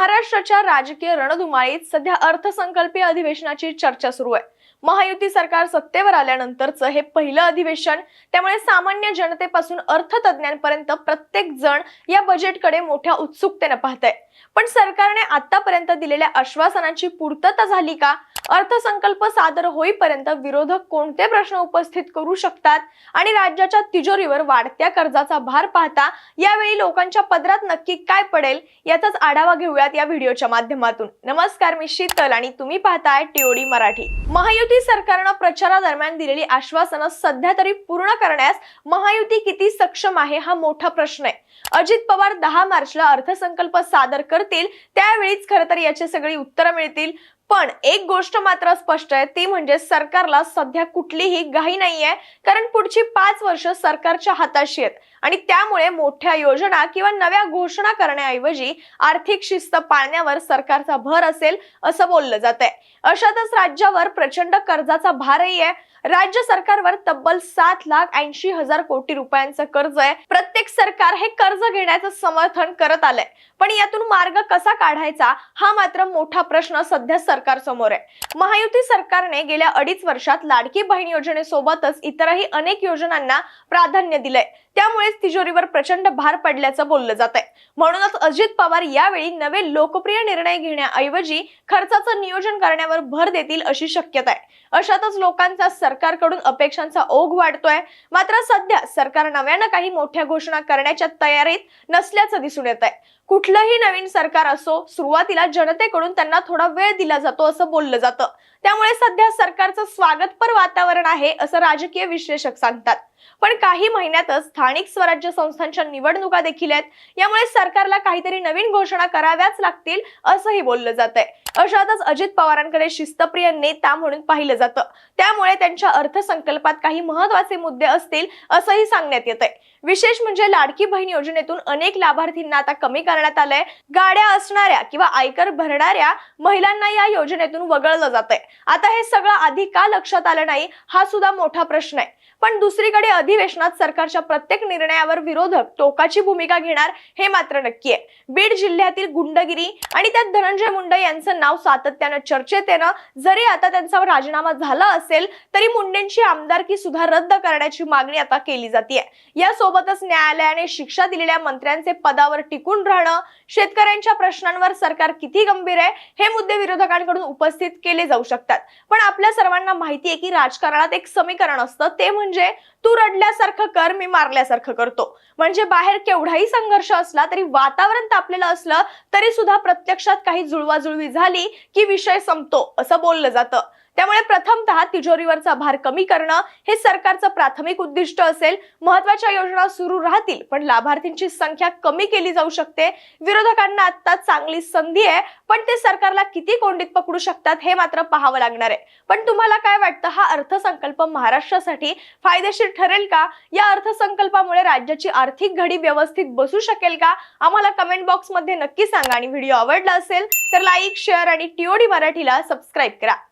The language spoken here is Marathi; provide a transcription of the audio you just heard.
महाराष्ट्राच्या राजकीय रणधुमाळीत सध्या अर्थसंकल्पीय अधिवेशनाची चर्चा सुरू आहे. महायुती सरकार सत्तेवर आल्यानंतरचं हे पहिलं अधिवेशन त्यामुळे सामान्य जनतेपासून अर्थतज्ञांपर्यंत प्रत्येक जण या बजेटकडे मोठ्या उत्सुकतेनं पाहत आहे पण सरकारने आतापर्यंत दिलेल्या आश्वासनांची पूर्तता झाली का? अर्थसंकल्प सादर होईपर्यंत विरोधक कोणते प्रश्न उपस्थित करू शकतात आणि राज्याच्या तिजोरीवर वाढत्या कर्जाचा भार पाहता यावेळी लोकांच्या पदरात नक्की काय पडेल याचाच आढावा घेऊयात या व्हिडिओच्या माध्यमातून. नमस्कार मी शीतल आणि तुम्ही पाहताय टीओडी मराठी. महायुती सरकारनं प्रचारादरम्यान दिलेली आश्वासनं सध्या तरी पूर्ण करण्यास महायुती किती सक्षम आहे हा मोठा प्रश्न आहे. अजित पवार दहा मार्चला अर्थसंकल्प सादर करतील त्यावेळीच खरं तर याची सगळी उत्तरं मिळतील. पण एक गोष्ट मात्र स्पष्ट आहे ती म्हणजे सरकारला सध्या कुठलीही घाई नाहीये कारण पुढची पाच वर्ष सरकारच्या हाताशी आहेत. आणि त्यामुळे मोठ्या योजना किंवा नव्या घोषणा करण्याऐवजी आर्थिक शिस्त पाळण्यावर सरकारचा भर असेल असं बोललं जात आहे अशातच राज्यावर प्रचंड कर्जाचा भारही आहे. राज्य सरकारवर तब्बल सात लाख ऐंशी हजार कोटी रुपयांचं कर्ज आहे. प्रत्येक सरकार हे कर्ज घेण्याचं समर्थन करत आलंय. पण यातून मार्ग कसा काढायचा हा मात्र मोठा प्रश्न सध्या सरकार समोर आहे. महायुती सरकारने गेल्या अडीच वर्षात लाडकी बहीण योजनेसोबतच इतरही अनेक योजनांना प्राधान्य दिलंय. त्यामुळेच तिजोरीवर प्रचंड भार पडल्याचं बोललं जात आहे म्हणूनच अजित पवार यावेळी नवे लोकप्रिय निर्णय घेण्याऐवजी खर्चाचं नियोजन करण्यावर भर देतील अशी शक्यता आहे. अशातच लोकांचा सरकारकडून अपेक्षांचा ओघ वाढतोय. मात्र सध्या सरकार नव्यानं काही मोठ्या घोषणा करण्याच्या तयारीत नसल्याचं दिसून येत आहे कुठलंही नवीन सरकार असो सुरुवातीला जनतेकडून त्यांना थोडा वेळ दिला जातो. असं बोललं जातं. त्यामुळे सध्या सरकारचं स्वागतपर वातावरण आहे असं राजकीय विश्लेषक सांगतात. पण काही महिन्यातच स्थानिक स्वराज्य संस्थांच्या निवडणुका देखील आहेत. यामुळे सरकारला काहीतरी नवीन घोषणा कराव्याच लागतील असंही बोललं जात आहे अशातच अजित पवारांकडे शिस्तप्रिय नेता म्हणून पाहिलं जातं. त्यामुळे त्यांच्या अर्थसंकल्पात काही महत्त्वाचे मुद्दे असतील असंही सांगण्यात येत आहे विशेष म्हणजे लाडकी बहीण योजनेतून अनेक लाभार्थींना आता कमी करण्यात आलंय. गाड्या असणाऱ्या किंवा आयकर भरणाऱ्या महिलांना या योजनेतून वगळलं जात आहे आता हे सगळं आधी का लक्षात आलं नाही हा सुद्धा मोठा प्रश्न आहे. पण दुसरीकडे अधिवेशनात सरकारच्या प्रत्येक निर्णयावर विरोधक टोकाची भूमिका घेणार हे मात्र नक्की आहे. बीड जिल्ह्यातील गुंडगिरी आणि त्यात धनंजय मुंडे यांचं नाव सातत्यानं चर्चेत येणं जरी आता त्यांचा राजीनामा झाला असेल तरी मुंडेंची आमदारकी सुद्धा रद्द करण्याची मागणी आता केली जाते यासोबतच न्यायालयाने शिक्षा दिलेल्या मंत्र्यांचे पदावर टिकून राहणं शेतकऱ्यांच्या प्रश्नांवर सरकार किती गंभीर आहे हे मुद्दे विरोधकांकडून उपस्थित केले जाऊ शकतात. पण आपल्या सर्वांना माहिती आहे की राजकारणात एक समीकरण असतं ते म्हणजे तू रडल्यासारखं कर मी मारल्यासारखं करतो. म्हणजे बाहेर केवढाही संघर्ष असला तरी वातावरण तापलेलं असलं तरी सुद्धा प्रत्यक्षात काही जुळवाजुळवी झाली की विषय संपतो असं बोललं जातं. त्यामुळे प्रथमतः तिजोरीवरचा भार कमी करणं हे सरकारचं प्राथमिक उद्दिष्ट असेल. महत्त्वाच्या योजना सुरू राहतील पण लाभार्थींची संख्या कमी केली जाऊ शकते. विरोधकांना आता चांगली संधी आहे पण ते सरकारला किती कोंडीत पकडू शकतात हे मात्र पाहावं लागणार आहे. पण तुम्हाला काय वाटतं? हा अर्थसंकल्प महाराष्ट्रासाठी फायदेशीर ठरेल का? या अर्थसंकल्पामुळे राज्याची आर्थिक घडी व्यवस्थित बसू शकेल का? आम्हाला कमेंट बॉक्समध्ये नक्की सांगा आणि व्हिडिओ आवडला असेल तर लाईक शेअर आणि टीओडी मराठीला सबस्क्राईब करा.